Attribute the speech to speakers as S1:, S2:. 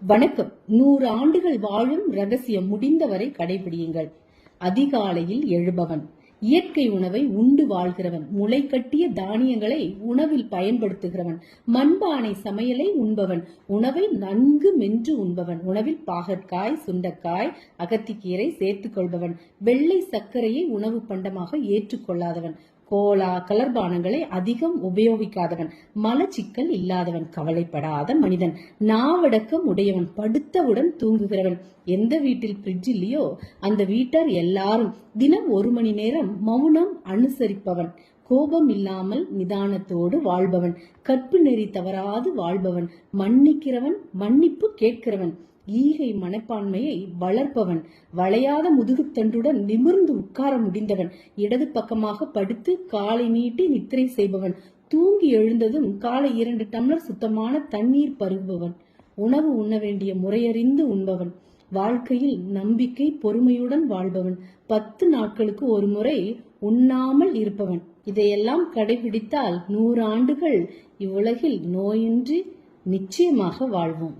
S1: வணக்கம். நூறு ஆண்டுகள் வாழும் ரகசியம் முடிந்தவரை கடைபிடியுங்கள். அதிகாலையில் எழுபவன். இயற்கை உணவை உண்டு வாழ்கிறவன். முளை கட்டிய தானியங்களை உணவில் பயன்படுத்துகிறவன். மண்பானை சமையலை உண்பவன். உணவை நன்கு மென்று உண்பவன். உணவில் பாகற்காய் சுண்டக்காய் அகத்திக்கீரை சேர்த்துக் கொள்பவன். வெள்ளை சர்க்கரையை உணவு பண்டமாக ஏற்றுக்கொள்ளாதவன் கோலா கலர்பானங்களை அதிகம் உபயோகிக்காதவன் மலச்சிக்கல் இல்லாதவன் கவலைப்படாத மனிதன் நாவடக்கம் உடையவன் படுத்தவுடன் தூங்குகிறவன். எந்த வீட்டில் பிரிட்ஜ் இல்லையோ அந்த வீட்டார் எல்லாரும் தினம் ஒரு மணி நேரம் மௌனம் அனுசரிப்பவன். கோபம் இல்லாமல் நிதானத்தோடு வாழ்பவன். கற்பு நெறி தவறாது வாழ்பவன். மன்னிக்கிறவன் மன்னிப்பு கேட்கிறவன். ஈகை மனப்பான்மையை வளர்ப்பவன் வளையாத முதுகுத்தண்டுடன் நிமிர்ந்து உட்கார முடிந்தவன் இடது பக்கமாக படுத்து காலை நீட்டி நித்திரை செய்பவன் தூங்கி எழுந்ததும் காலை இரண்டு டம்ளர் சுத்தமான தண்ணீர் பருகுபவன் உணவு உண்ண வேண்டிய முறையறிந்து உண்பவன் வாழ்க்கையில் நம்பிக்கை பொறுமையுடன் வாழ்பவன் பத்து நாட்களுக்கு ஒரு முறை உண்ணாமல் இருப்பவன். இதையெல்லாம் கடைபிடித்தால் நூறு ஆண்டுகள் இவ்வுலகில் நோயின்றி நிச்சயமாக வாழ்வோம்.